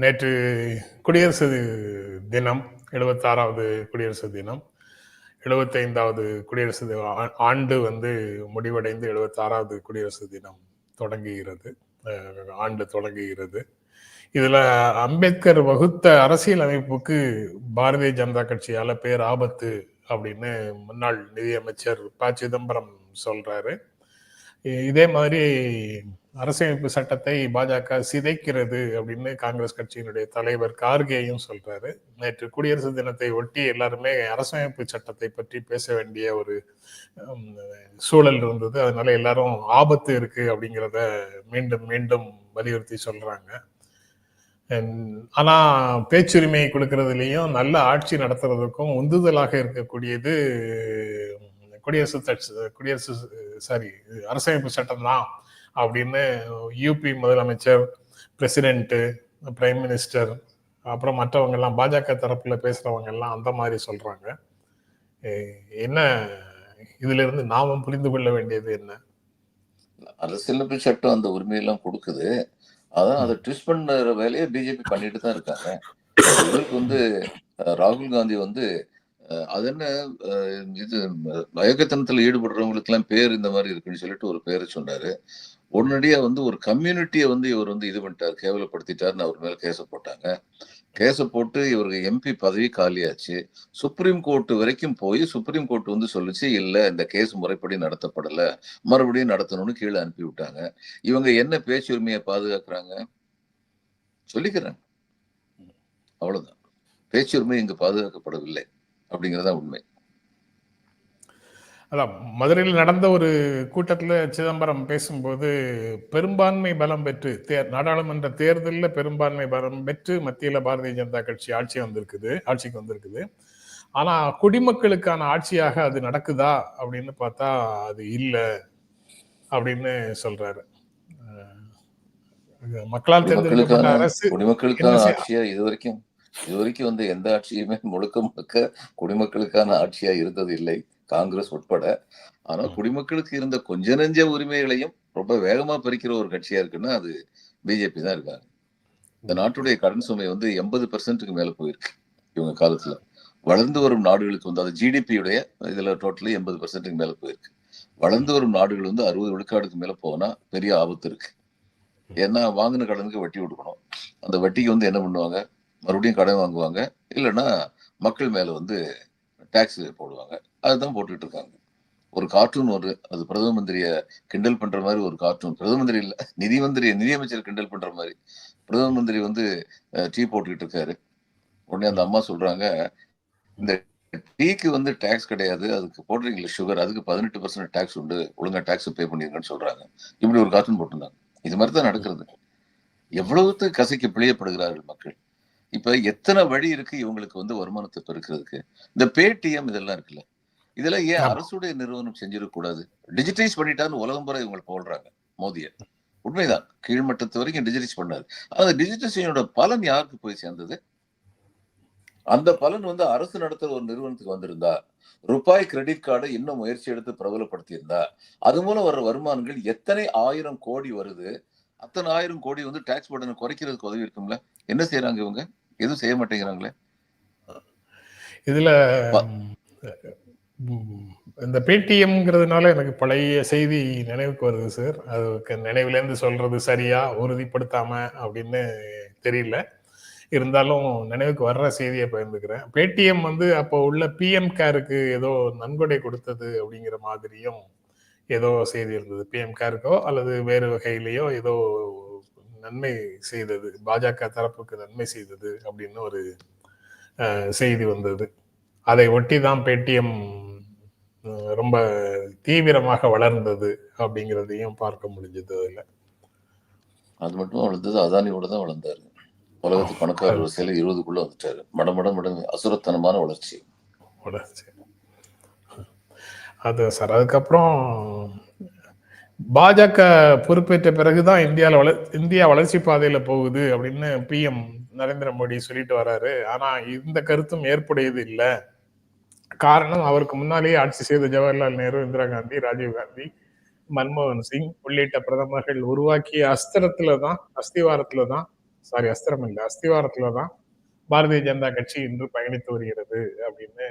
நேற்று குடியரசு தினம் எழுபத்தாறாவது குடியரசு தினம் எழுபத்தைந்தாவது குடியரசு ஆண்டு வந்து முடிவடைந்து எழுபத்தாறாவது குடியரசு தினம் தொடங்குகிறது. ஆண்டு தொடங்குகிறது. இதில் அம்பேத்கர் வகுத்த அரசியல் அமைப்புக்கு பாரதிய ஜனதா கட்சியால் பேர் ஆபத்து அப்படின்னு முன்னாள் நிதியமைச்சர் ப. சிதம்பரம் சொல்கிறாரு இதே மாதிரி அரசியலமைப்பு சட்டத்தை பாஜக சிதைக்கிறது அப்படின்னு காங்கிரஸ் கட்சியினுடைய தலைவர் கார்கேயும் சொல்றாரு. நேற்று குடியரசு தினத்தை ஒட்டி எல்லாருமே அரசியலமைப்பு சட்டத்தை பற்றி பேச வேண்டிய ஒரு சூழல் இருந்தது. அதனால எல்லாரும் ஆபத்து இருக்கு அப்படிங்கிறத மீண்டும் மீண்டும் வலியுறுத்தி சொல்றாங்க. ஆனா பேச்சுரிமை கொடுக்கறதுலயும் நல்ல ஆட்சி நடத்துறதுக்கும் உந்துதலாக இருக்கக்கூடியது குடியரசு குடியரசு சாரி அரசமைப்பு சட்டம் தான். அப்படின்னு யூபி முதலமைச்சர் பிரசிடென்ட்டு பிரைம் மினிஸ்டர் அப்புறம் மற்றவங்க எல்லாம் பாஜக தரப்புல பேசுறவங்க எல்லாம் அந்த மாதிரி சொல்றாங்க. என்ன இதுல இருந்து நாமும் புரிந்து கொள்ள வேண்டியது என்ன? அரசியலமைப்பு சட்டம் அந்த உரிமையெல்லாம் கொடுக்குது. அதான் அதை ட்விஸ்ட் பண்ணுற வேலையை பிஜேபி பண்ணிட்டு தான் இருக்காங்க. இவருக்கு வந்து ராகுல் காந்தி வந்து அது என்ன இது அயோக்கியத்தனத்தில் ஈடுபடுறவங்களுக்கு எல்லாம் பேர் இந்த மாதிரி இருக்குன்னு சொல்லிட்டு ஒரு பேரை சொன்னாரு. உடனடியாக வந்து ஒரு கம்யூனிட்டியை வந்து இவர் வந்து இது பண்ணிட்டார் கேவலப்படுத்திட்டாருன்னு அவர் மேலே கேஸை போட்டாங்க. கேஸை போட்டு இவருக்கு எம்பி பதவி காலியாச்சு. சுப்ரீம் கோர்ட் வரைக்கும் போய் சுப்ரீம் கோர்ட் வந்து சொல்லுச்சு இல்லை இந்த கேஸ் முறைப்படி நடத்தப்படலை. மறுபடியும் நடத்தணும்னு கீழே அனுப்பி விட்டாங்க. இவங்க என்ன பேச்சுரிமையை பாதுகாக்கிறாங்க? சொல்லிக்கிறாங்க. அவ்வளோதான் பேச்சுரிமை இங்கு பாதுகாக்கப்படவில்லை. அப்படிங்கறதா உண்மை. அதான் மதுரையில் நடந்த ஒரு கூட்டத்துல சிதம்பரம் பேசும்போது பெரும்பான்மை பலம் பெற்று தே- நாடாளுமன்ற தேர்தலில் பெரும்பான்மை பலம் பெற்று மத்தியில பாரதிய ஜனதா கட்சி ஆட்சி வந்திருக்குது ஆட்சிக்கு வந்திருக்குது. ஆனா குடிமக்களுக்கான ஆட்சியாக அது நடக்குதா? அப்படின்னு பார்த்தா அது இல்லை அப்படின்னு சொல்றாரு. மக்களால் தேர்ந்தெடுக்கப்பட்ட அரசு குடிமக்களுக்கான ஆட்சியா இது வரைக்கும் இது வரைக்கும் வந்து எந்த ஆட்சியுமே முழுக்க முழுக்க குடிமக்களுக்கான ஆட்சியா இருந்தது இல்லை. காங்கிரஸ் உட்பட. ஆனா. குடிமக்களுக்கு இருந்த கொஞ்ச நெஞ்ச உரிமைகளையும் ரொம்ப வேகமா பறிக்கிற ஒரு கட்சியா இருக்குன்னா அது பிஜேபி தான் இருக்காங்க. இந்த நாட்டுடைய கடன் சுமை வந்து எண்பது பெர்சென்ட்டுக்கு மேல போயிருக்கு இவங்க காலத்துல. வளர்ந்து வரும் நாடுகளுக்கு வந்து அது ஜிடிபியுடைய இதுல டோட்டலி எண்பது பெர்சென்ட்டுக்கு மேல போயிருக்கு. வளர்ந்து வரும் நாடுகள் வந்து அறுபது விழுக்காடுக்கு மேல போனா பெரிய ஆபத்து இருக்கு. ஏன்னா வாங்கின கடனுக்கு வட்டி கொடுக்கணும். அந்த வட்டிக்கு வந்து என்ன பண்ணுவாங்க? மறுபடியும் கடன் வாங்குவாங்க. இல்லைன்னா மக்கள் மேல வந்து டாக்ஸ் போடுவாங்க. அதுதான் போட்டுட்டு இருக்காங்க ஒரு கார்ட்டூன் ஒரு அது பிரதம மந்திரிய கிண்டல் பண்ற மாதிரி ஒரு கார்ட்டூன். பிரதம மந்திரி இல்ல நிதி மந்திரி நிதியமைச்சர் கிண்டல் பண்ற மாதிரி. பிரதம மந்திரி வந்து டீ போட்டுக்கிட்டு இருக்காரு உடனே அந்த அம்மா சொல்றாங்க இந்த டீக்கு வந்து டாக்ஸ் கிடையாது அதுக்கு போடுறீங்களா சுகர் அதுக்கு பதினெட்டு பர்சன்ட் டாக்ஸ் உண்டு ஒழுங்கா டாக்ஸ் பே பண்ணிருங்கன்னு சொல்றாங்க. இப்படி ஒரு கார்ட்டூன் போட்டிருந்தாங்க. இது மாதிரி தான் நடக்கிறது. எவ்வளவுக்கு கசைக்கு பிழையப்படுகிறார்கள் மக்கள்? இப்ப எத்தனை வழி இருக்கு இவங்களுக்கு வந்து வருமானத்தை பெருக்கிறதுக்கு? இந்த பேடிஎம் இதெல்லாம் இருக்குல்ல இதெல்லாம் ஏன். அரசுடைய நிறுவனம் செஞ்சிடக்கூடாது டிஜிட்டைஸ் பண்ணிட்டான்னு உலகம் பூரா இவங்க போடுறாங்க மோதிய. உண்மைதான். கீழ்மட்டத்து வரைக்கும் டிஜிட்டைஸ் பண்ணாரு. அந்த டிஜிட்டைசேஷனோட பலன் யாருக்கு போய் சேர்ந்தது? அந்த பலன் வந்து அரசு நடத்துற ஒரு நிறுவனத்துக்கு வந்திருந்தா ரூபாய் கிரெடிட் கார்டை இன்னும் முயற்சி எடுத்து பிரபலப்படுத்தி இருந்தா அது மூலம் வர்ற வருமானங்கள் எத்தனை ஆயிரம் கோடி வருது? அத்தனை ஆயிரம் கோடி வந்து டாக்ஸ் பர்டனை குறைக்கிறதுக்கு உதவி இருக்கும்ல? என்ன செய்யறாங்க இவங்க? எதுவும் செய்ய மாட்டேங்கிறாங்களே? இதுல இந்த பேடிஎம்ங்கிறதுனால எனக்கு பழைய செய்தி நினைவுக்கு வருது சார் அதுக்கு நினைவுலேருந்து சொல்றது சரியா உறுதிப்படுத்தாம அப்படின்னு தெரியல. இருந்தாலும் நினைவுக்கு வர்ற செய்தியை பகிர்ந்துக்கிறேன். பேடிஎம் வந்து அப்போ உள்ள பிஎம் கேருக்கு ஏதோ நன்கொடை கொடுத்தது அப்படிங்கிற மாதிரியும் ஏதோ செய்தி இருந்தது. பிஎம் கேருக்கோ அல்லது வேறு வகையிலேயோ ஏதோ நன்மை செய்தது பாஜக தரப்புக்கு நன்மை செய்தது அப்படின்னு ஒரு செய்தி வந்தது. அதை ஒட்டி தான் பேடிஎம் ரொம்ப தீவிரமாக வளர்ந்தது அப்படிங்கிறதையும் பார்க்க முடிஞ்சது அதுல. அது மட்டும் வளர்ந்தது அதானியோட தான் வளர்ந்தாரு. உலகத்து பணக்கார வரிசையில இருபதுக்குள்ள வந்துட்டாரு. மட மட மட அசுரத்தனமான வளர்ச்சி. வளர்ச்சி. அது சார் அதுக்கப்புறம் பாஜக பொறுப்பேற்ற பிறகுதான் இந்தியாவில் வள இந்தியா வளர்ச்சி பாதையில போகுது அப்படின்னு பிஎம் நரேந்திர மோடி சொல்லிட்டு வராரு. ஆனா இந்த கருத்தும் ஏற்புடையது இல்ல. காரணம் அவருக்கு முன்னாலேயே ஆட்சி செய்த ஜவஹர்லால் நேரு இந்திரா காந்தி ராஜீவ் காந்தி மன்மோகன் சிங் உள்ளிட்ட பிரதமர்கள் உருவாக்கிய அஸ்திரத்துல தான் அஸ்திவாரத்துல தான் சாரி அஸ்திரம் இல்லை அஸ்திவாரத்துல தான் பாரதிய ஜனதா கட்சி இன்று பயணித்து வருகிறது அப்படின்னு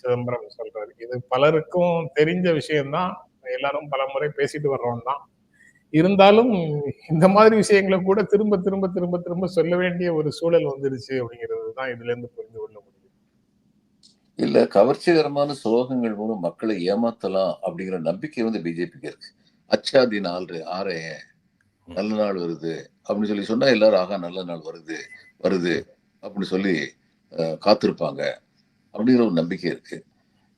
சிதம்பரம் சொல்றாரு. இது பலருக்கும் தெரிஞ்ச விஷயம்தான். எல்லாரும் பல முறை பேசிட்டு வர்றோம் தான். இருந்தாலும் இந்த மாதிரி விஷயங்களை கூட திரும்ப திரும்ப திரும்ப திரும்ப சொல்ல வேண்டிய ஒரு சூழல் வந்துருச்சு அப்படிங்கிறது தான் இதுல இருந்து புரிந்து கொள்ள முடியும். இல்ல கவர்ச்சிகரமான ஸ்லோகங்கள் மூலம் மக்களை ஏமாத்தலாம் அப்படிங்கிற நம்பிக்கை வந்து பிஜேபிக்கு இருக்கு. அச்சாதி நாள் ஆறே நல்ல நாள் வருது அப்படின்னு சொல்லி சொன்னா எல்லாரும் ஆகா நல்ல நாள் வருது வருது அப்படின்னு சொல்லி காத்திருப்பாங்க அப்படிங்கிற ஒரு நம்பிக்கை இருக்கு.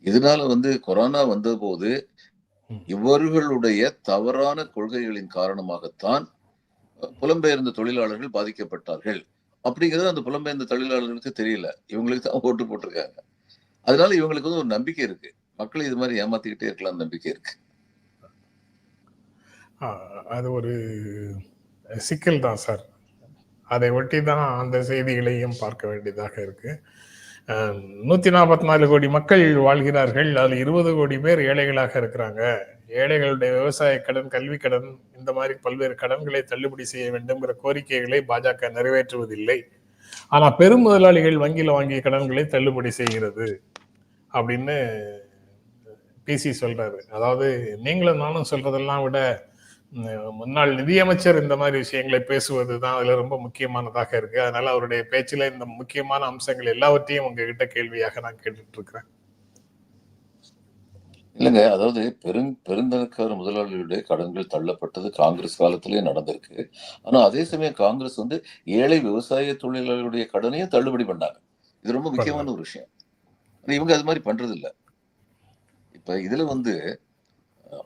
இதனால வந்து கொரோனா வந்த போது இவர்களுடைய தவறான கொள்கைகளின் காரணமாகத்தான் புலம்பெயர்ந்த தொழிலாளர்கள் பாதிக்கப்பட்டார்கள் அப்படிங்கிறது அந்த புலம்பெயர்ந்த தொழிலாளர்களுக்கு தெரியல. இவங்களுக்கு தான் ஓட்டு போட்டிருக்காங்க. அதனால இவங்களுக்கு வந்து ஒரு நம்பிக்கை இருக்கு. மக்களை இது மாதிரி ஏமாத்திக்கிட்டே இருக்கலாம் நம்பிக்கை இருக்கு. அது ஒரு சிக்கல் தான் சார். அதை ஒட்டி தான் அந்த செய்திகளையும் பார்க்க வேண்டியதாக இருக்கு. நூத்தி நாற்பத்தி நாலு கோடி மக்கள் வாழ்கிறார்கள். அதில் இருபது கோடி பேர் ஏழைகளாக இருக்கிறாங்க. ஏழைகளுடைய விவசாய கடன் கல்வி கடன் இந்த மாதிரி பல்வேறு கடன்களை தள்ளுபடி செய்ய வேண்டும்ங்கிற கோரிக்கைகளை பாஜக நிறைவேற்றுவதில்லை. ஆனா பெரும் முதலாளிகள் வங்கியில் வாங்கிய கடன்களை தள்ளுபடி செய்கிறது அப்படின்னு பிசி சொல்றாரு. அதாவது நீங்களும் நானும் சொல்றதெல்லாம் விட முன்னாள் நிதியமைச்சர் இந்த மாதிரி விஷயங்களை பேசுவது தான் அதுல ரொம்ப முக்கியமானதாக இருக்கு. அதனால அவருடைய பேச்சுல இந்த முக்கியமான அம்சங்கள் எல்லாவற்றையும் உங்ககிட்ட கேள்வியாக நான் கேட்டுட்டு இருக்கிறேன். இல்லைங்க அதாவது பெரும் பெருந்தனக்கார முதலாளிகளுடைய கடன்கள் தள்ளப்பட்டது காங்கிரஸ் காலத்திலேயே நடந்திருக்கு. ஆனா அதே சமயம் காங்கிரஸ் வந்து ஏழை விவசாய தொழிலாளர்களுடைய கடனையும் தள்ளுபடி பண்ணாங்க. இது ரொம்ப முக்கியமான ஒரு விஷயம். இவங்க அது மாதிரி பண்றது இல்ல இப்ப இதுல வந்து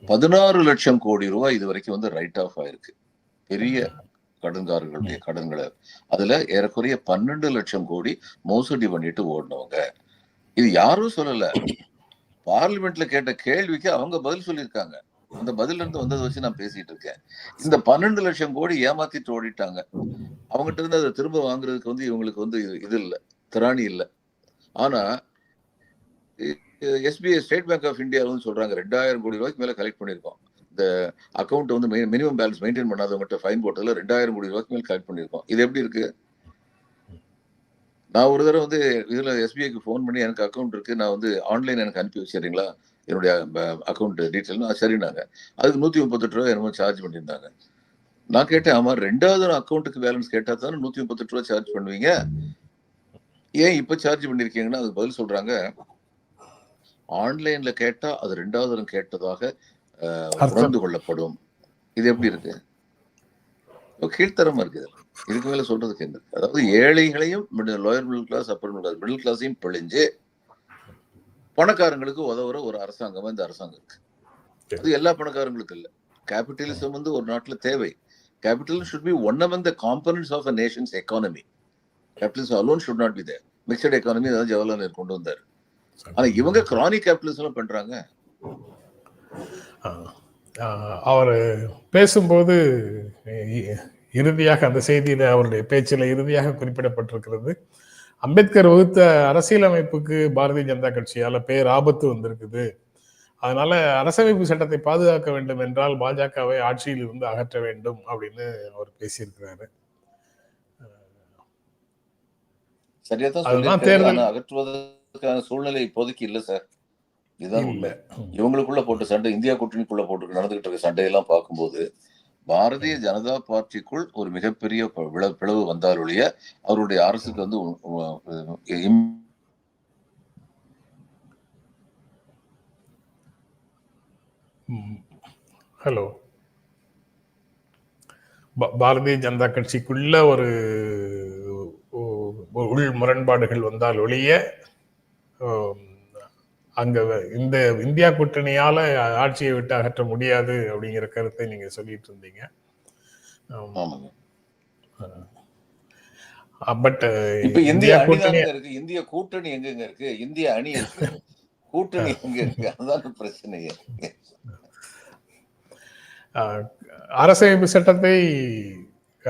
பதினாறு லட்சம் கோடி ரூபாய் இது வரைக்கும் வந்து ரைட் ஆஃப் ஆயிருக்கு. பெரிய கடன்காரர்களுடைய கடன்களை. அதுல ஏறக்குறைய பன்னெண்டு லட்சம் கோடி மோசடி பண்ணிட்டு ஓடினவங்க. இது யாரும் சொல்லல. பார்லிமெண்ட்ல கேட்ட கேள்விக்கு அவங்க பதில் சொல்லியிருக்காங்க. அந்த பதில இருந்து வந்ததை வச்சு நான் பேசிட்டு இருக்கேன். இந்த பன்னெண்டு லட்சம் கோடி ஏமாத்திட்டு ஓடிட்டாங்க. அவங்ககிட்ட இருந்து அதை திரும்ப வாங்குறதுக்கு வந்து இவங்களுக்கு வந்து இது- இல்லை திராணி இல்லை. ஆனா SBI State Bank of India வந்து சொல்றாங்க. ரெண்டாயிரம் கோடி ரூபாய்க்கு மேல கலெக்ட் பண்ணியிருக்கோம். இந்த அக்கௌண்ட் வந்து மினிமம் பேலன்ஸ் மெயின்டைன் பண்ணாதவங்ககிட்ட ஃபைன் போட்டதுல ரெண்டாயிரம் கோடி ரூபாய்க்கு மேல கலெக்ட் பண்ணியிருக்கோம். இது எப்படி இருக்கு? நான் ஒரு தடவை வந்து இதுல எஸ்பிஐக்கு ஃபோன் பண்ணி எனக்கு அக்கௌண்ட் இருக்கு. நான் வந்து ஆன்லைன் எனக்கு அனுப்பி வச்சிடுறீங்களா என்னுடைய அக்கௌண்ட் டீட்டெயில் சரினாங்க அதுக்கு நூத்தி முப்பத்தெட்டு ரூபாய் என்னமோ சார்ஜ் பண்ணியிருந்தாங்க. நான் கேட்டேன் ஆமா ரெண்டாவது அக்கௌண்ட்டுக்கு பேலன்ஸ் கேட்டா தானே நூத்தி முப்பத்தெட்டு ரூபாய் சார்ஜ் பண்ணுவீங்க? ஏன் இப்ப சார்ஜ் பண்ணிருக்கீங்கன்னா அதுக்கு பதில் சொல்றாங்க ஆன்லைன்ல கேட்டா அது ரெண்டாவது கேட்டதாக. உணர்ந்து கொள்ளப்படும். இது எப்படி இருக்கு? ரொம்ப கீழ்த்தரமா இருக்கு இது. இதுக்கு மேல சொல்றதுக்கு என்ன? அதாவது ஏழைகளையும் lower middle class upper middle class middle கிளாஸையும் பிழிஞ்சு பணக்காரங்களுக்கு உதவுற ஒரு அரசாங்கமா இந்த அரசாங்கம் இருக்கு. அது எல்லா பணக்காரங்களுக்கும் இல்ல. கேபிட்டலிசம் வந்து ஒரு நாட்டுல தேவை. Capital should be one among the components of a nation's economy. Capitalism alone should not be there. Mixed economy அதாவது ஜவஹர்லால் நேரு கொண்டு வந்தாரு. ஆனா இவங்க கிரானிக் கேபிட்டலிசம் பண்றாங்க. அவர் பேசும்போது இறுதியாக அந்த செய்தியில அவருடைய பேச்சில் இறுதியாக குறிப்பிடப்பட்டிருக்கிறது. அம்பேத்கர் வகுத்த அரசியலமைப்புக்கு பாரதிய ஜனதா கட்சியால பேர் ஆபத்து வந்திருக்குது. அதனால அரசமைப்பு சட்டத்தை பாதுகாக்க வேண்டும் என்றால் பாஜகவை ஆட்சியில் இருந்து அகற்ற வேண்டும் அப்படின்னு அவர் பேசியிருக்கிறாரு. அகற்றுவதற்கான சூழ்நிலை இப்போதைக்கு இல்ல சார். இதுதான் இல்ல. உண்மை. இவங்களுக்குள்ள போட்ட சண்டை இந்தியா கூட்டணிக்குள்ள போட்டு நடந்துகிட்டு இருக்க சண்டையெல்லாம் பார்க்கும்போது பாரதிய ஜனதா பார்ட்டிக்குள் ஒரு மிகப்பெரிய பிளவு வந்தாலுடைய அவருடைய அரசுக்கு வந்து ஹலோ. பாரதிய ஜனதா கட்சிக்குள்ள ஒரு உள் முரண்பாடுகள் வந்தால் ஒழிய அங்க இந்த இந்தியா கூட்டணியால ஆட்சியை விட்டு அகற்ற முடியாது அப்படிங்கிற கருத்தை நீங்க சொல்லிட்டு இருந்தீங்க. பட் இப்ப இந்திய இந்தியா கூட்டணி இருக்கு. இந்திய கூட்டணி எங்கெங்க இருக்கு? இந்திய அணி இருக்கு. கூட்டணி எங்க இருக்கு? அதுதான் பிரச்சனையே. அரசமைப்பு சட்டத்தை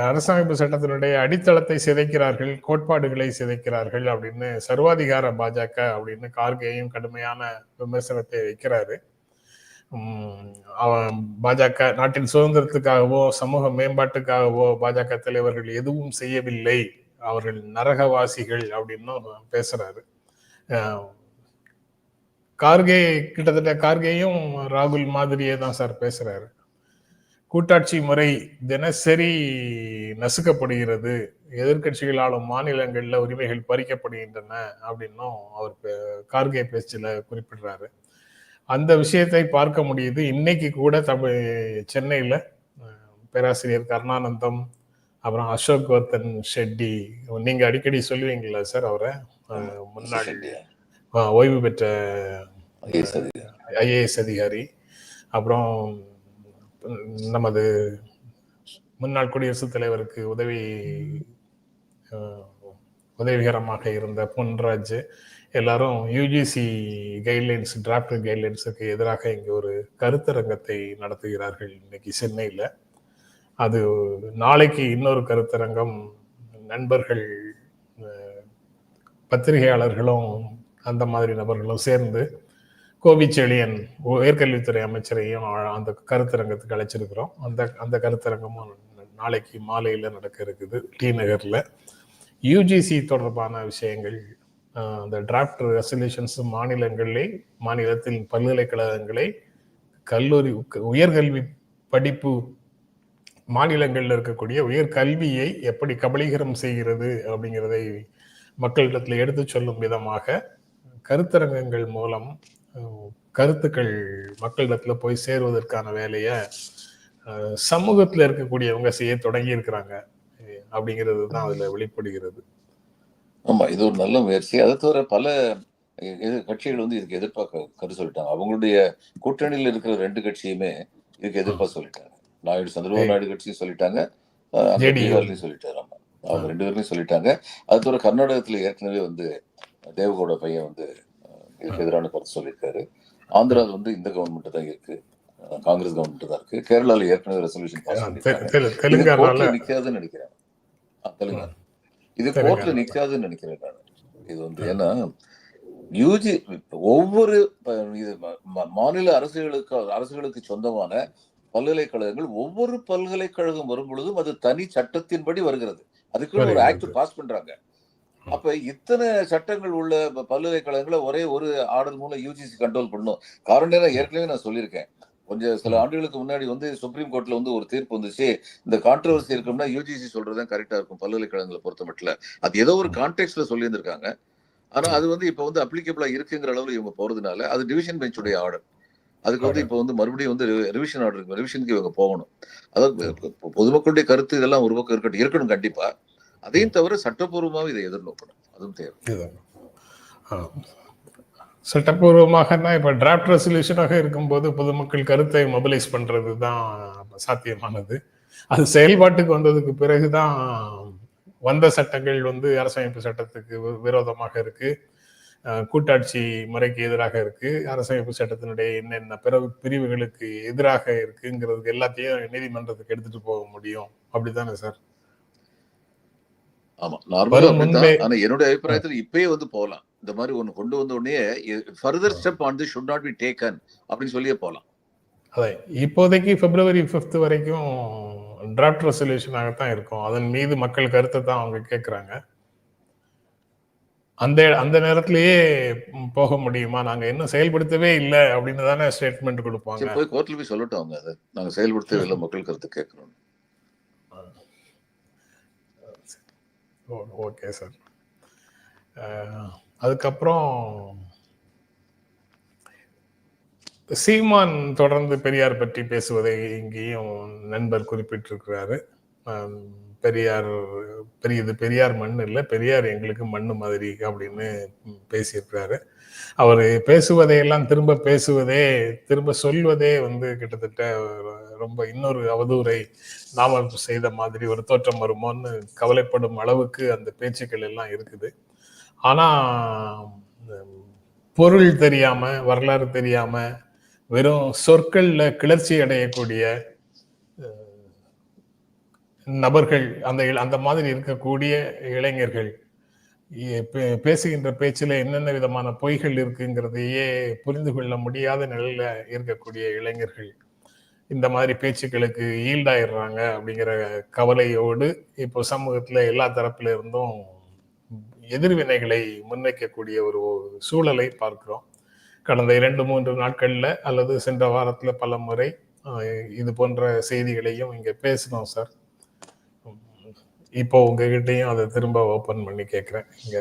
அரசமைப்பு சட்டத்தினுடைய அடித்தளத்தை சிதைக்கிறார்கள் கோட்பாடுகளை சிதைக்கிறார்கள் அப்படின்னு சர்வாதிகார பாஜக அப்படின்னு கார்கேயும் கடுமையான விமர்சனத்தை வைக்கிறாரு. அவன் பாஜக நாட்டின் சுதந்திரத்துக்காகவோ சமூக மேம்பாட்டுக்காகவோ பாஜக தலைவர்கள் எதுவும் செய்யவில்லை. அவர்கள் நரகவாசிகள் அப்படின்னும் பேசுறாரு. கார்கே கிட்டத்தட்ட கார்கேயும் ராகுல் மாதிரியே தான் சார் பேசுறாரு. கூட்டாட்சி முறை தினசரி நசுக்கப்படுகிறது. எதிர்க்கட்சிகள் ஆளும் மாநிலங்கள்ல உரிமைகள் பறிக்கப்படுகின்றன அப்படின்னும் அவர் கார்கே பேச்சில் குறிப்பிடுறாரு. அந்த விஷயத்தை பார்க்க முடியுது. இன்னைக்கு கூட தமிழ் சென்னையில் பேராசிரியர் கருணானந்தம் அப்புறம் அசோக் வர்தன் ஷெட்டி நீங்க அடிக்கடி சொல்லுவீங்களா சார் அவரை? அஹ், ஓய்வு பெற்ற. ஐஏஎஸ் அதிகாரி. அப்புறம் நமது முன்னாள் குடியரசுத் தலைவருக்கு உதவி உதவிகரமாக இருந்த பொன்ராஜ் எல்லாரும் யூஜிசி கைட்லைன்ஸ் டிராப்ட் கைட்லைன்ஸுக்கு எதிராக இங்கே ஒரு கருத்தரங்கத்தை நடத்துகிறார்கள் இன்னைக்கு சென்னையில். அது நாளைக்கு இன்னொரு கருத்தரங்கம் நண்பர்கள் பத்திரிகையாளர்களும் அந்த மாதிரி நபர்களும் சேர்ந்து கோவிச்செழியன் உயர்கல்வித்துறை அமைச்சரையும் அந்த கருத்தரங்கத்துக்கு அழைச்சிருக்கிறோம். அந்த அந்த கருத்தரங்கமும் நாளைக்கு மாலையில் நடக்க இருக்குது டி நகரில். யூஜிசி தொடர்பான விஷயங்கள் அந்த டிராஃப்ட் ரெசல்யூஷன்ஸ் மாநிலங்களிலே மாநிலத்தில் பல்கலைக்கழகங்களை கல்லூரி உயர்கல்வி படிப்பு மாநிலங்களில் இருக்கக்கூடிய உயர்கல்வியை எப்படி கபலீகரம் செய்கிறது அப்படிங்கிறதை மக்களிடத்தில் எடுத்து சொல்லும் விதமாக கருத்தரங்கங்கள் மூலம் கருத்துக்கள் மக்களிடத்துல போய் சேருவதற்கான வேலையை சமூகத்துல இருக்கக்கூடியவங்க செய்ய தொடங்கி இருக்கிறாங்க. அப்படிங்கிறது தான் அதுல வெளிப்படுகிறது. ஆமா இது ஒரு நல்ல முயற்சி. அதை தவிர பல கட்சிகள் வந்து இதுக்கு எதிர்ப்பாக கருத்து சொல்லிட்டாங்க. அவங்களுடைய கூட்டணியில் இருக்கிற ரெண்டு கட்சியுமே இதுக்கு எதிர்ப்பா சொல்லிட்டாங்க. நாயுடு சந்திரபாபு நாயுடு கட்சியும் சொல்லிட்டாங்க. சொல்லிட்டாரு ஆமா. அவங்க ரெண்டு பேருமே சொல்லிட்டாங்க. அது தவிர கர்நாடகத்துல ஏற்கனவே வந்து தேவகவுட பையன் வந்து இதுக்கு எதிரான கருத்து சொல்லியிருக்காரு. ஆந்திராவில் வந்து இந்த கவர்மெண்ட் தான் இருக்கு. காங்கிரஸ் கவர்மெண்ட் தான் இருக்கு. கேரளால ஏற்கனவே ரெசல்யூஷன் பாஸ் பண்ணிருக்காங்க நிக்காதுன்னு நினைக்கிறேன். தெலுங்கானா. இது. கோர்ட்ல நிக்காதுன்னு நினைக்கிறேன் நான். இது வந்து ஏன்னா யூஜி ஒவ்வொரு இது மாநில அரசுகளுக்கு அரசுகளுக்கு சொந்தமான பல்கலைக்கழகங்கள் ஒவ்வொரு பல்கலைக்கழகம் வரும் பொழுதும் அது தனி சட்டத்தின்படி வருகிறது. அதுக்குள்ள ஒரு ஆக்ட். பாஸ் பண்றாங்க. அப்ப இத்தனை சட்டங்கள் உள்ள பல்கலைக்கழகங்களை ஒரே ஒரு ஆர்டர் மூலம் யூஜிசி கண்ட்ரோல் பண்ணும் காரணம் ஏற்கனவே நான் சொல்லியிருக்கேன். கொஞ்சம் சில ஆண்டுகளுக்கு முன்னாடி வந்து சுப்ரீம் கோர்ட்ல வந்து ஒரு தீர்ப்பு வந்துச்சு. இந்த கான்ட்ரவர்சி இருக்கும்னா யூஜிசி சொல்றதுதான் கரெக்டா இருக்கும் பல்கலைக்கழகங்களை பொறுத்த மட்டும் அது ஏதோ ஒரு கான்டெக்ட்ல சொல்லியிருந்திருக்காங்க. ஆனா அது வந்து இப்ப வந்து அப்ளிகபிளா இருக்குங்கிற அளவுல இவங்க போறதுனால அது டிவிஷன் பெஞ்சுடைய ஆர்டர் அதுக்கு வந்து இப்ப வந்து மறுபடியும் வந்து ரிவிஷன் ஆர்டர் ரிவிஷனுக்கு இவங்க போகணும். அதாவது பொதுமக்களுடைய கருத்து இதெல்லாம் ஒரு பக்கம் இருக்கட்டும் இருக்கணும் கண்டிப்பா. அதையும் தவிர சட்டப்பூர்வமாக இதை எதிர்நோக்கணும். அதுவும் தேவை. இதுதான். சட்டப்பூர்வமாகனா இப்ப டிராப்ட் ரெசல்யூஷனாக இருக்கும்போது பொதுமக்கள் கருத்தை மொபிலைஸ் பண்றது தான் சாத்தியமானது. அது செயல்பாட்டுக்கு வந்ததுக்கு பிறகுதான் வந்த சட்டங்கள் வந்து அரசமைப்பு சட்டத்துக்கு வி- விரோதமாக இருக்கு. கூட்டாட்சி முறைக்கு எதிராக இருக்கு. அரசமைப்பு சட்டத்தினுடைய என்னென்ன பிற பிரிவுகளுக்கு எதிராக இருக்குங்கிறதுக்கு எல்லாத்தையும் நீதிமன்றத்துக்கு எடுத்துட்டு போக முடியும். அப்படித்தானே சார்? ஆமா நார்மலா ஆனா என்னுடைய அபிப்பிராயத்துல இப்பயே வந்து போகலாம் இந்த மாதிரி ஒண்ணு கொண்டு வந்த உடனே further step on the should not be taken அப்படின்னு சொல்லியே போகலாம் அதான் இப்போதைக்கு பிப்ரவரி ஃபிஃப்த் வரைக்கும் டிராஃப்ட் ரெசல்யூஷனாகத்தான் இருக்கும். அதன் மீது மக்கள் கருத்தை தான் அவங்க கேட்குறாங்க அந்த அந்த நேரத்திலேயே போக முடியுமா? நாங்க இன்னும் செயல்படுத்தவே இல்லை அப்படின்னு தானே ஸ்டேட்மெண்ட் கொடுப்பாங்க போய் கோர்ட்ல போய் சொல்லட்டும் அவங்க அதை. நாங்க செயல்படுத்தவே இல்லை மக்கள் கருத்து கேட்கணும் ஓகே சார். அதுக்கப்புறம் சீமான் தொடர்ந்து பெரியார் பற்றி பேசுவதை இங்கேயும் நண்பர் குறிப்பிட்டிருக்கிறாரு. பெரியார் பெரிய இது பெரியார் மண் இல்லை பெரியார் எங்களுக்கு மண் மாதிரி அப்படின்னு பேசியிருக்கிறாரு. அவர் பேசுவதையெல்லாம் திரும்ப பேசுவதே திரும்ப சொல்வதே வந்து கிட்டத்தட்ட ரொம்ப இன்னொரு அவதூறை நாம செய்த மாதிரி ஒரு தோற்றம் வருமோன்னு கவலைப்படும் அளவுக்கு அந்த பேச்சுக்கள் எல்லாம் இருக்குது. ஆனா பொருள் தெரியாம வரலாறு தெரியாம வெறும் சொற்கள்ல கிளர்ச்சி அடையக்கூடிய நபர்கள் அந்த அந்த மாதிரி இருக்கக்கூடிய இளைஞர்கள் பே- பேசுகின்ற பேச்சில் என்னென்ன விதமான பொய்கள் இருக்குங்கிறதையே புரிந்து கொள்ள முடியாத நிலையில் இருக்கக்கூடிய இளைஞர்கள் இந்த மாதிரி பேச்சுக்களுக்கு ஈல்டாயிடுறாங்க அப்படிங்கிற கவலையோடு இப்போ சமூகத்தில் எல்லா தரப்புல இருந்தும் எதிர்வினைகளை முன்வைக்கக்கூடிய ஒரு சூழலை பார்க்கிறோம். கடந்த இரண்டு மூன்று நாட்களில் அல்லது சென்ற வாரத்தில் பல முறை இது போன்ற செய்திகளையும் இங்கே பேசினோம் சார். இப்போ உங்ககிட்டயும் அதை திரும்ப ஓபன் பண்ணி கேட்கிறேன் இங்க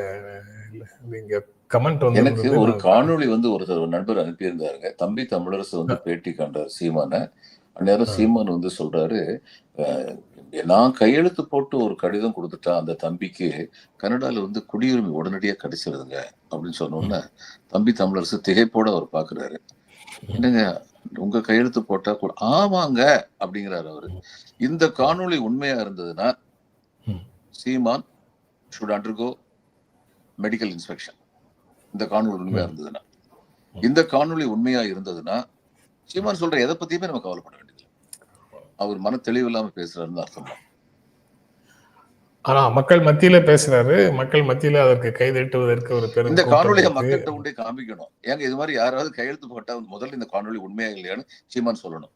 இங்க கமெண்ட் வந்து எனக்கு. ஒரு காணொளி வந்து ஒரு நண்பர் அனுப்பியிருந்தாருங்க. தம்பி தமிழரசு வந்து பேட்டி கண்டார் சீமான. அந்நேரம் சீமான் வந்து சொல்றாரு நான் கையெழுத்து போட்டு ஒரு கடிதம் கொடுத்துட்டா அந்த தம்பிக்கு கனடால வந்து குடியுரிமை உடனடியா கிடைச்சிருதுங்க அப்படின்னு சொன்னோன்னே தம்பி தமிழரசு திகைப்போட அவர் பாக்குறாரு. என்னங்க உங்க கையெழுத்து போட்டா கூட ஆமாங்க அப்படிங்கிறாரு அவரு. இந்த காணொளி உண்மையா இருந்ததுன்னா. Seeman should undergo medical inspection இந்த காணொளி உண்மையா இருந்ததுன்னா. இந்த காணொளி உண்மையா இருந்ததுன்னா சீமான் சொல்ற எதை பத்தியுமே நம்ம கவலைப்பட வேண்டியது அவர் மன தெளிவு இல்லாம பேசுறாருன்னு அர்த்தம். ஆனா மக்கள் மத்தியில பேசுறாரு. மக்கள் மத்தியில அதற்கு கைதட்டுவதற்கு ஒரு பெரும் இந்த காணொலியை. மக்கள்கிட்ட கொண்டே காமிக்கணும். ஏங்க இது மாதிரி யாராவது கையெழுத்து போட்டா முதல்ல இந்த காணொளி உண்மையா இல்லையான்னு சீமான் சொல்லணும்.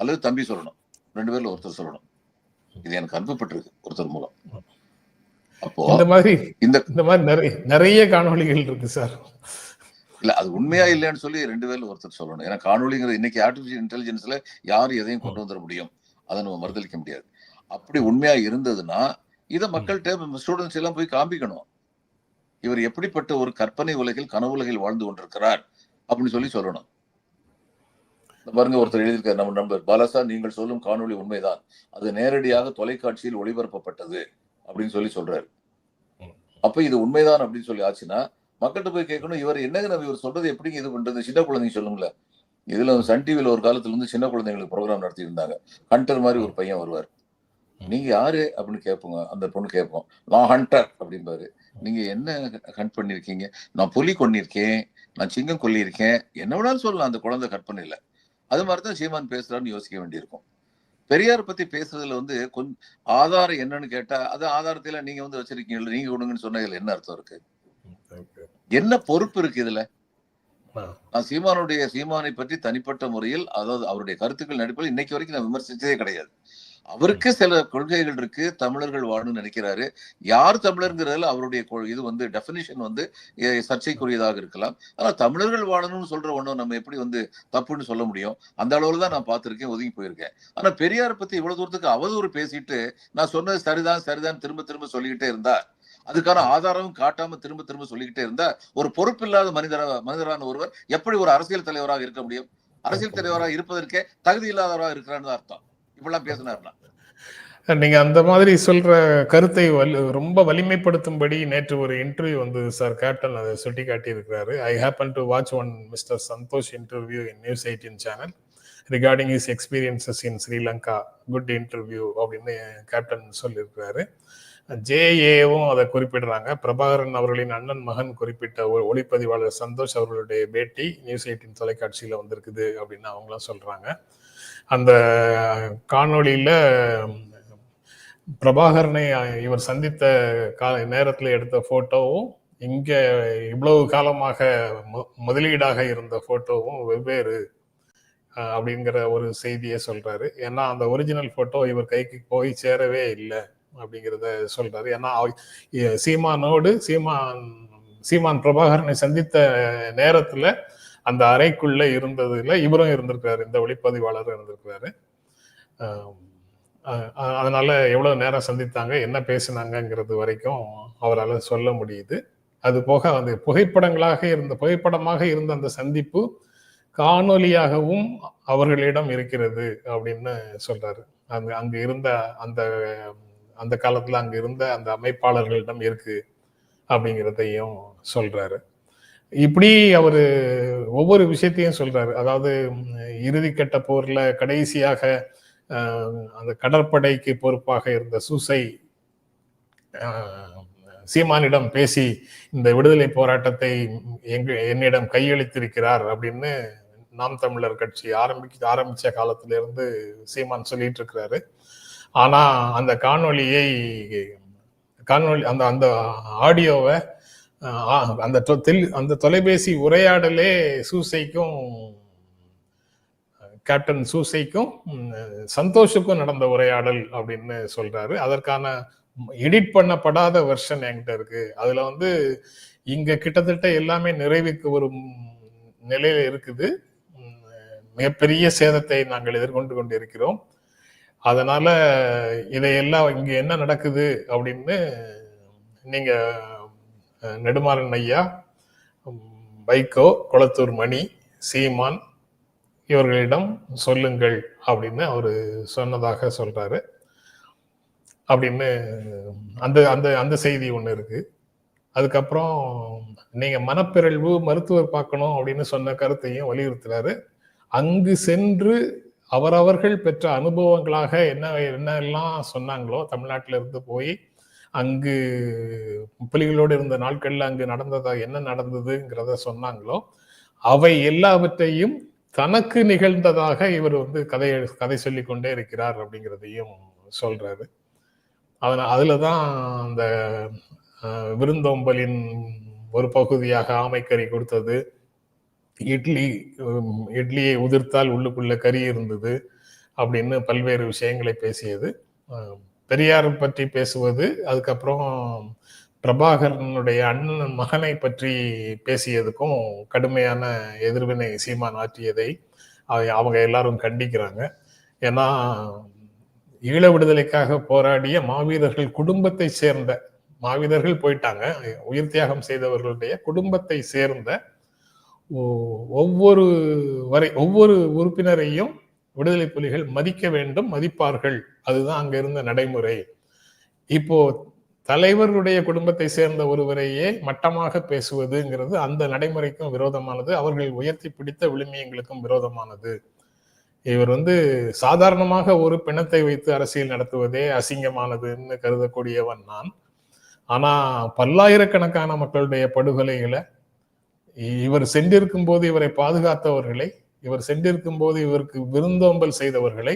அல்லது தம்பி சொல்லணும். ரெண்டு பேர்ல ஒருத்தர் சொல்லணும். இது எனக்கு அனுப்பப்பட்டிருக்கு ஒருத்தர் மூலம். அப்போ இந்த மாதிரி இந்த இந்த மாதிரி நிறைய நிறைய காணொளிகள் இருக்கு சார். இல்ல அது உண்மையா இல்லையான்னு சொல்லி ரெண்டு பேர்ல ஒருத்தர் சொல்லணும். ஏன்னா காணொலிங்கிறது இன்னைக்கு ஆர்டிபிஷியல் இன்டெலிஜென்ஸ்ல யாரும் எதையும் கொண்டு வந்துட முடியும். அதை நம்ம மறுதளிக்க முடியாது. அப்படி உண்மையா இருந்ததுன்னா இதை மக்கள்கிட்ட ஸ்டூடெண்ட்ஸ் எல்லாம் போய் காமிக்கணும் இவர் எப்படிப்பட்ட ஒரு கற்பனை உலகில் கனவு உலகில் வாழ்ந்து கொண்டிருக்கிறார் அப்படின்னு சொல்லி சொல்லணும். பாருங்க ஒருத்தர் எழுதியிருக்காரு நம்ம நண்பர். பாலாசா நீங்கள் சொல்லும் காணொளி உண்மைதான். அது நேரடியாக தொலைக்காட்சியில் ஒளிபரப்பப்பட்டது அப்படின்னு சொல்லி சொல்றாரு. அப்ப இது உண்மைதான் அப்படின்னு சொல்லி ஆச்சுன்னா மக்கள்கிட்ட போய் கேட்கணும் இவர் என்னங்க நம்ம இவர் சொல்றது எப்படிங்க இது பண்றது? சின்ன குழந்தைங்க சொல்லுங்கள இதுல சன் டிவியில ஒரு காலத்துல இருந்து சின்ன குழந்தைங்களுக்கு ப்ரோக்ராம் நடத்தி இருந்தாங்க ஹண்டர் மாதிரி ஒரு பையன் வருவார். நீங்க யாரு அப்படின்னு கேட்போங்க அந்த பொண்ணு கேட்போம். நான் ஹண்டர் அப்படிம்பாரு. நீங்க என்ன ஹண்ட் பண்ணிருக்கீங்க நான் புலி கொன்னிருக்கேன் நான் சிங்கம் கொல்லியிருக்கேன். என்ன வேணாலும் சொல்லலாம் அந்த குழந்தை கற்பனை இல்லை அது மாதிரி தான் சீமான் பேசுறான்னு யோசிக்க வேண்டியிருக்கும். பெரியார் பத்தி பேசுறதுல வந்து கொஞ்சம் ஆதாரம் என்னன்னு கேட்டா அது ஆதாரத்தையில நீங்க வந்து வச்சிருக்கீங்கல்ல நீங்க கொடுங்கன்னு சொன்னதுல என்ன அர்த்தம் இருக்கு? என்ன பொறுப்பு இருக்கு இதுல. நான் சீமானுடைய சீமானை பற்றி தனிப்பட்ட முறையில் அதாவது அவருடைய கருத்துக்கள் நடிப்பில் இன்னைக்கு வரைக்கும் நான் விமர்சிச்சதே கிடையாது. அவருக்கு சில கொள்கைகள் இருக்கு தமிழர்கள் வாழணும்னு நினைக்கிறாரு. யார் தமிழருங்கிறதுல அவருடைய இது வந்து டெபினிஷன் வந்து சர்ச்சைக்குரியதாக இருக்கலாம். ஆனா தமிழர்கள் வாழணும்னு சொல்ற ஒண்ணும் நம்ம எப்படி வந்து தப்புன்னு சொல்ல முடியும்? அந்த அளவுல தான் நான் பார்த்திருக்கேன் ஒதுங்கி போயிருக்கேன். ஆனா பெரியார் பத்தி இவ்வளவு தூரத்துக்கு அவதூறு பேசிட்டு நான் சொன்னது சரிதான் சரிதான் திரும்ப திரும்ப சொல்லிக்கிட்டே இருந்தா அதுக்கான ஆதாரமும் காட்டாம திரும்ப திரும்ப சொல்லிக்கிட்டே இருந்தா ஒரு பொறுப்பில்லாத மனிதரா மனிதரான ஒருவர் எப்படி ஒரு அரசியல் தலைவராக இருக்க முடியும்? அரசியல் தலைவராக இருப்பதற்கே தகுதி இல்லாதவராக இருக்கிறான்னு அர்த்தம். இப்படிலாம் பேசினார்லாம் நீங்க அந்த மாதிரி சொல்ற கருத்தை வலு ரொம்ப வலிமைப்படுத்தும்படி நேற்று ஒரு இன்டர்வியூ வந்து சார் கேப்டன் அதை சுட்டி காட்டி இருக்கிறாரு I happen to watch one mister Santhosh interview in News eighteen channel regarding his experiences in Sri Lanka good interview அப்படின்னு கேப்டன் சொல்லியிருக்கிறாரு. ஜேஏவும் அதை குறிப்பிடுறாங்க. பிரபாகரன் அவர்களின் அண்ணன் மகன் குறிப்பிட்ட ஒளிப்பதிவாளர் சந்தோஷ் அவர்களுடைய பேட்டி நியூஸ் எயிட்டின் தொலைக்காட்சியில் வந்திருக்குது அப்படின்னு அவங்களாம் சொல்றாங்க. அந்த காணொளியில பிரபாகரனை இவர் சந்தித்த கால நேரத்தில் எடுத்த போட்டோவும் இங்க இவ்வளவு காலமாக முதலீடாக இருந்த போட்டோவும் வெவ்வேறு அப்படிங்கிற ஒரு செய்தியை சொல்றாரு. ஏன்னா அந்த ஒரிஜினல் போட்டோ இவர் கைக்கு போய் சேரவே இல்லை. அப்படிங்கிறத சொல்றாரு. ஏன்னா சீமானோடு சீமான் சீமான் பிரபாகரனை சந்தித்த நேரத்துல அந்த அறைக்குள்ள இருந்ததுல இவரும் இருந்திருக்காரு இந்த ஒளிப்பதிவாளரும் இருந்திருக்காரு அதனால எவ்வளவு நேரம் சந்தித்தாங்க என்ன பேசினாங்கங்கிறது வரைக்கும் அவரால் சொல்ல முடியுது. அது போக அந்த புகைப்படங்களாக இருந்த புகைப்படமாக இருந்த அந்த சந்திப்பு காணொலியாகவும் அவர்களிடம் இருக்கிறது அப்படின்னு சொல்றாரு. அங்க அங்கு இருந்த அந்த அந்த காலத்துல அங்க இருந்த அந்த அமைப்பாளர்களிடம் இருக்கு அப்படிங்கிறதையும் சொல்றாரு. இப்படி அவர் ஒவ்வொரு விஷயத்தையும் சொல்றாரு. அதாவது இறுதி இறுதிக்கட்ட போர்ல கடைசியாக அந்த கடற்படைக்கு பொறுப்பாக இருந்த சூசை சீமானிடம் பேசி இந்த விடுதலை போராட்டத்தை எங்க என்னிடம் கையளித்திருக்கிறார் அப்படின்னு நாம் தமிழர் கட்சி ஆரம்பிக்க ஆரம்பிச்ச காலத்திலிருந்து சீமான் சொல்லிட்டு இருக்கிறாரு. ஆனா அந்த காணொளியை காணொலி அந்த அந்த ஆடியோவை அந்த அந்த தொலைபேசி உரையாடலே சூசைக்கும் கேப்டன் சூசைக்கும் சந்தோஷுக்கும் நடந்த உரையாடல் அப்படின்னு சொல்றாரு. அதற்கான எடிட் பண்ணப்படாத வெர்ஷன் என்கிட்ட இருக்கு. அதுல வந்து இங்க கிட்டத்தட்ட எல்லாமே நிறைவுக்கு வரும் நிலையில இருக்குது. மிகப்பெரிய சேதத்தை நாங்கள் எதிர்கொண்டு கொண்டிருக்கிறோம். அதனால இதையெல்லாம் இங்க என்ன நடக்குது அப்படின்னு நீங்க நெடுமாறன் ஐயா வைகோ குளத்தூர் மணி சீமான் இவர்களிடம் சொல்லுங்கள் அப்படின்னு அவரு சொன்னதாக சொல்றாரு. அப்படின்னு அந்த அந்த அந்த செய்தி ஒண்ணு இருக்கு. அதுக்கப்புறம் நீங்க மனப்பிறழ்வு மருத்துவர் பார்க்கணும் அப்படின்னு சொன்ன கருத்தையும் வலியுறுத்துறாரு. அங்கு சென்று அவரவர்கள் பெற்ற அனுபவங்களாக என்ன என்னெல்லாம் சொன்னாங்களோ தமிழ்நாட்டில இருந்து போய் அங்கு புலிகளோடு இருந்த நாட்கள்ல அங்கு நடந்ததா என்ன நடந்ததுங்கிறத சொன்னாங்களோ அவை எல்லாவற்றையும் தனக்கு நிகழ்ந்ததாக இவர் வந்து கதை கதை சொல்லி கொண்டே இருக்கிறார் அப்படிங்கிறதையும் சொல்றாரு. அதனால் அதில் தான் அந்த விருந்தோம்பலின் ஒரு பகுதியாக ஆமைக்கறி கொடுத்தது இட்லி இட்லியை உதிர்த்தால் உள்ளுக்குள்ள கறி இருந்தது அப்படின்னு பல்வேறு விஷயங்களை பேசியது. பெரியார் பற்றி பேசுவது அதுக்கப்புறம் பிரபாகரனுடைய அண்ணன் மகனை பற்றி பேசியதுக்கும் கடுமையான எதிர்வினை சீமான் ஆற்றியதை அவங்க எல்லாரும் கண்டிக்கிறாங்க. ஏன்னா ஈழ விடுதலைக்காக போராடிய மாவீரர்கள் குடும்பத்தை சேர்ந்த மாவீரர்கள் போயிட்டாங்க உயிர் தியாகம் செய்தவர்களுடைய குடும்பத்தை சேர்ந்த ஒவ்வொரு வரை ஒவ்வொரு உறுப்பினரையும் விடுதலை புலிகள் மதிக்க வேண்டும் மதிப்பார்கள். அதுதான் அங்க இருந்த நடைமுறை. இப்போ தலைவர்களுடைய குடும்பத்தை சேர்ந்த ஒருவரையே மட்டமாக பேசுவதுங்கிறது அந்த நடைமுறைக்கும் விரோதமானது. அவர்கள் உயர்த்தி பிடித்த விழுமியங்களுக்கும் விரோதமானது. இவர் வந்து சாதாரணமாக ஒரு பிணத்தை வைத்து அரசியல் நடத்துவதே அசிங்கமானதுன்னு கருதக்கூடியவன் நான். ஆனா பல்லாயிரக்கணக்கான மக்களுடைய படுகொலைகளை இவர் சென்றிருக்கும் போது இவரை பாதுகாத்தவர்களை இவர் சென்றிருக்கும் போது இவருக்கு விருந்தோம்பல் செய்தவர்களை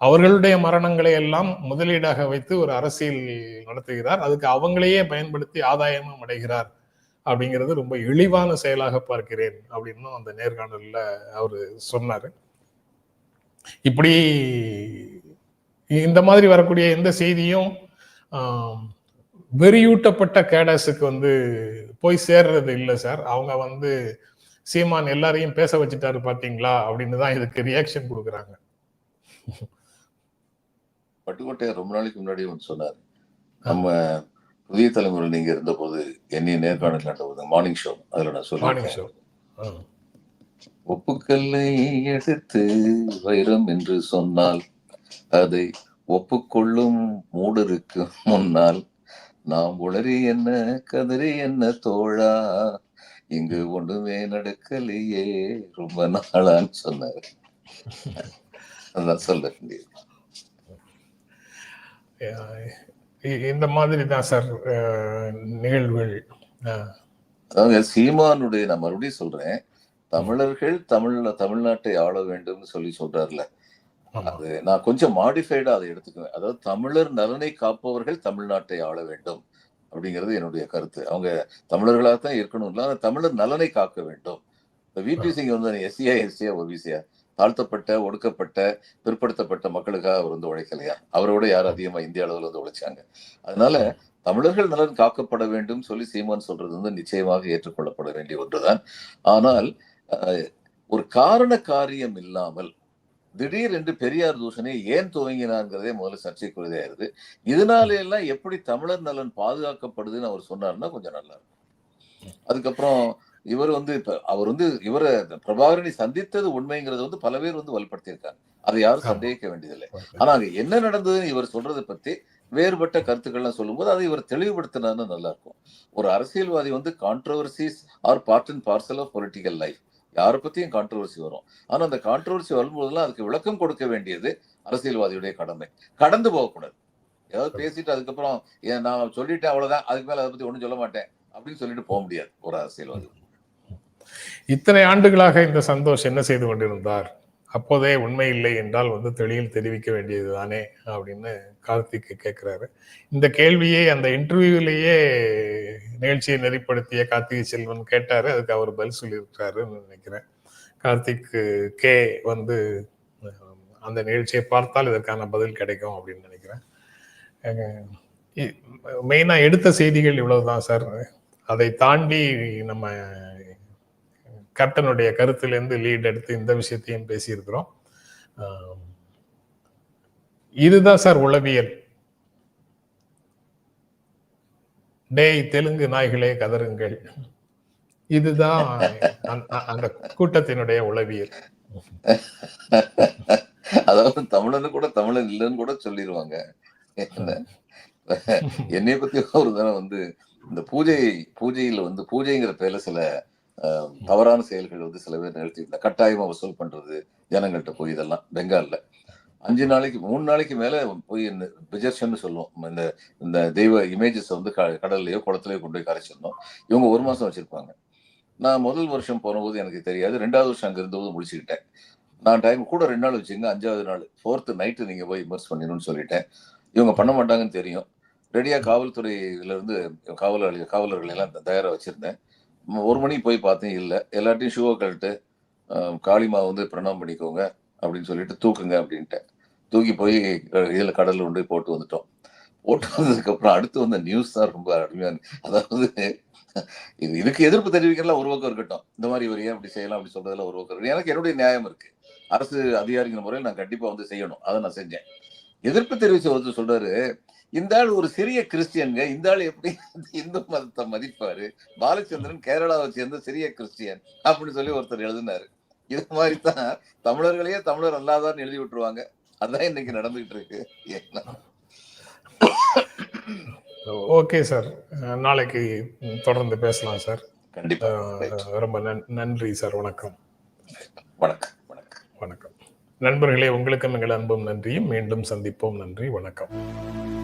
அவர்களுடைய மரணங்களை எல்லாம் முதலீடாக வைத்து ஒரு அரசியல் நடத்துகிறார். அதுக்கு அவங்களையே பயன்படுத்தி ஆதாயமும் அடைகிறார் அப்படிங்கிறது ரொம்ப இழிவான செயலாக பார்க்கிறேன் அப்படின்னும் அந்த நேர்காணலில் அவர் சொன்னார். இப்படி இந்த மாதிரி வரக்கூடிய எந்த செய்தியும் வெறியூட்டப்பட்ட கேடஸுக்கு வந்து போய் சேர்றது இல்லை சார் அவங்க வந்து சீமான் எல்லாரையும் பேச வச்சுட்டாரு பாத்தீங்களா? அப்படின்னு தான் இதுக்கு ரியாக்ஷன் கொடுக்குறாங்க. பட்டுக்கோட்டையார் ரொம்ப நாளைக்கு முன்னாடி ஒன்று சொன்னார். நம்ம புதிய தலைமுறை நீங்க இருந்தபோது என்னைய நேர்காணல் நடந்தபோது மார்னிங் ஷோ அதுல நான் ஷோ ஒப்புக்கல்லை எடுத்து வைரம் என்று சொன்னால் அதை ஒப்புக்கொள்ளும் மூடருக்கு முன்னால் நாம் உளறி என்ன கதறி என்ன தோழா? இங்கு ஒண்ணுமே நடக்கலையே ரொம்ப நாளான்னு சொன்னாரு. அதான் சொல்ல வேண்டியது. இந்த மாதிரி தான் சார் நிகழ்வுகள். அதாவது சீமானுடைய நான் மறுபடியும் சொல்றேன். தமிழர்கள் தமிழ்ல தமிழ்நாட்டை ஆள வேண்டும்னு சொல்லி சொல்றாருல. அது நான் கொஞ்சம் மாடிஃபைடா அதை எடுத்துக்குவேன். அதாவது தமிழர் நலனை காப்பவர்கள் தமிழ்நாட்டை ஆள வேண்டும் அப்படிங்கிறது என்னுடைய கருத்து. அவங்க தமிழர்களாக தான் இருக்கணும். இல்ல ஆனா தமிழர் நலனை காக்க வேண்டும். இப்ப விபி சிங் வந்து எஸ்சியா எஸ்சியா ஓபிசியா தாழ்த்தப்பட்ட ஒடுக்கப்பட்ட பிற்படுத்தப்பட்ட மக்களுக்காக அவர் வந்து உழைக்கலையா? அவரோட யார் அதிகமா இந்திய அளவில் வந்து உழைச்சாங்க? அதனால தமிழர்கள் நலன் காக்கப்பட வேண்டும் சொல்லி சீமான் சொல்றது வந்து நிச்சயமாக ஏற்றுக்கொள்ளப்பட வேண்டிய ஒன்றுதான். ஆனால் ஒரு காரண காரியம் இல்லாமல் திடீர் என்று பெரியார் தூஷணை ஏன் துவங்கினார்ங்கிறதே முதல்ல சர்ச்சைக்குரியதாயிருது. இதனால எல்லாம் எப்படி தமிழர் நலன் பாதுகாக்கப்படுதுன்னு அவர் சொன்னாருன்னா கொஞ்சம் நல்லா இருக்கும் அதுக்கப்புறம் இவர் வந்து இப்ப அவர் வந்து இவரை பிரபாகரனை சந்தித்தது உண்மைங்கிறது வந்து பல பேர் வந்து வலுப்படுத்தியிருக்காங்க. அதை யாரும். சந்தேகிக்க வேண்டியதில்லை. ஆனா அங்க என்ன நடந்ததுன்னு இவர் சொல்றதை பத்தி வேறுபட்ட கருத்துக்கள்லாம் சொல்லும்போது அதை இவர் தெளிவுபடுத்தினார்னு நல்லா இருக்கும் ஒரு அரசியல்வாதி வந்து controversies are part and parcel of political life யாரை பத்தியும் கான்ட்ரவர்சி வரும். ஆனா அந்த கான்ட்ரவர்சி வரும்போதெல்லாம் அதுக்கு விளக்கம் கொடுக்க வேண்டியது அரசியல்வாதியுடைய கடமை. கடந்து போகக்கூடாது. ஏதாவது பேசிட்டு அதுக்கப்புறம் நான் சொல்லிட்டேன் அவ்வளவுதான் அதுக்கு மேல அதை பத்தி ஒண்ணும் சொல்ல மாட்டேன் அப்படின்னு சொல்லிட்டு போக முடியாது ஒரு அரசியல்வாதி. இத்தனை ஆண்டுகளாக இந்த சந்தோஷ் என்ன செய்து கொண்டிருந்தார்? அப்போதே உண்மை இல்லை என்றால் வந்து தெளிவில் தெரிவிக்க வேண்டியதுதானே அப்படின்னு கார்த்திக் கேட்கிறாரு இந்த கேள்வியை அந்த இன்டர்வியூலேயே நிகழ்ச்சியை நெறிப்படுத்திய கார்த்திகை செல்வன் கேட்டாரு. அதுக்கு அவர் பதில் சொல்லியிருக்காருன்னு நினைக்கிறேன். கார்த்திக் கே வந்து அந்த நிகழ்ச்சியை பார்த்தால் இதற்கான பதில் கிடைக்கும் அப்படின்னு நினைக்கிறேன். மெயினாக எடுத்த செய்திகள் இவ்வளவுதான் சார். அதை தாண்டி நம்ம கேப்டனுடைய கருத்திலேருந்து லீட் எடுத்து இந்த விஷயத்தையும் பேசியிருக்கிறோம். இதுதான் சார் உளவியல். டேய் தெலுங்கு நாய்களே கதறுங்கள். இதுதான் அந்த- கூட்டத்தினுடைய உளவியல். அதாவது தமிழன்னு கூட தமிழன் இல்லைன்னு கூட சொல்லிடுவாங்க என்ன? என்னைய பத்தி ஒரு தடவை வந்து இந்த பூஜை பூஜையில வந்து பூஜைங்கிற பேர்ல சில தவறான செயல்கள் வந்து சில பேர் நிறுத்தி கட்டாயமா வசூல் பண்றது ஜனங்கள்கிட்ட போய் இதெல்லாம் பெங்கால்ல. அஞ்சு நாளைக்கு மூணு நாளைக்கு மேல போய் இந்த பிஜர்ஷன் சொல்லுவோம். இந்த இந்த தெய்வ இமேஜஸ் வந்து க- கடல்லையோ குளத்துலையோ கொண்டு போய் கரைச்சிருந்தோம் இவங்க ஒரு மாசம் வச்சிருப்பாங்க. நான் முதல் வருஷம் போனபோது எனக்கு தெரியாது. ரெண்டாவது வருஷம் அங்கே இருந்தபோது முடிச்சுக்கிட்டேன். நான் டைம் கூட ரெண்டு நாள் வச்சுங்க அஞ்சாவது நாள். ஃபோர்த்து நைட்டு நீங்க போய் இமர்ஸ் பண்ணிடணும்னு சொல்லிட்டேன். இவங்க பண்ண மாட்டாங்கன்னு தெரியும். ரெடியாக காவல்துறையிலேருந்து காவலர்கள் காவலர்கள் எல்லாம் தயாராக வச்சுருந்தேன். ஒரு மணிக்கு போய் பார்த்தேன் இல்லை. எல்லாத்தையும் ஷூவை கழட்டு காளிமா வந்து பிரணாம் பண்ணிக்கோங்க. அப்படின்னு சொல்லிட்டு தூக்குங்க அப்படின்ட்டு. தூக்கி போய் இதில் கடலில் கொண்டு போட்டு வந்துட்டோம். போட்டு வந்ததுக்கப்புறம் அடுத்து வந்த நியூஸ் தான் ரொம்ப அருமையான அதாவது இது இதுக்கு எதிர்ப்பு தெரிவிக்கிறதுல ஒரு பக்கம் இருக்கட்டும். இந்த மாதிரி இவர் ஏன் அப்படி செய்யலாம் அப்படி சொல்றதுல ஒரு பக்கம் எனக்கு என்னுடைய நியாயம் இருக்கு. அரசு அதிகாரிங்கிற முறையில் நான் கண்டிப்பா வந்து செய்யணும். அதை நான் செஞ்சேன். எதிர்ப்பு தெரிவிச்ச ஒருத்தர் சொல்றாரு இந்த ஆள் ஒரு சிறிய கிறிஸ்டியனுங்க. இந்த ஆள் எப்படி இந்து மதத்தை மதிப்பாரு? பாலச்சந்திரன் கேரளாவை சேர்ந்த சிறிய கிறிஸ்டியன் அப்படின்னு சொல்லி ஒருத்தர் எழுதினாரு. இது மாதிரி தான் தமிழர்களையே தமிழர் அல்லாதான்னு எழுதி விட்டுருவாங்க. அதான் இன்னைக்கு நடந்துகிட்டு இருக்கு. Okay sir. நாளைக்கு தொடர்ந்து பேசலாம் சார். கண்டிப்பா. ரொம்ப நன்- நன்றி சார். வணக்கம். வணக்கம். வணக்கம். வணக்கம். நண்பர்களே உங்களுக்கும் எங்கள் அன்பும் நன்றியும். மீண்டும் சந்திப்போம். நன்றி. வணக்கம்.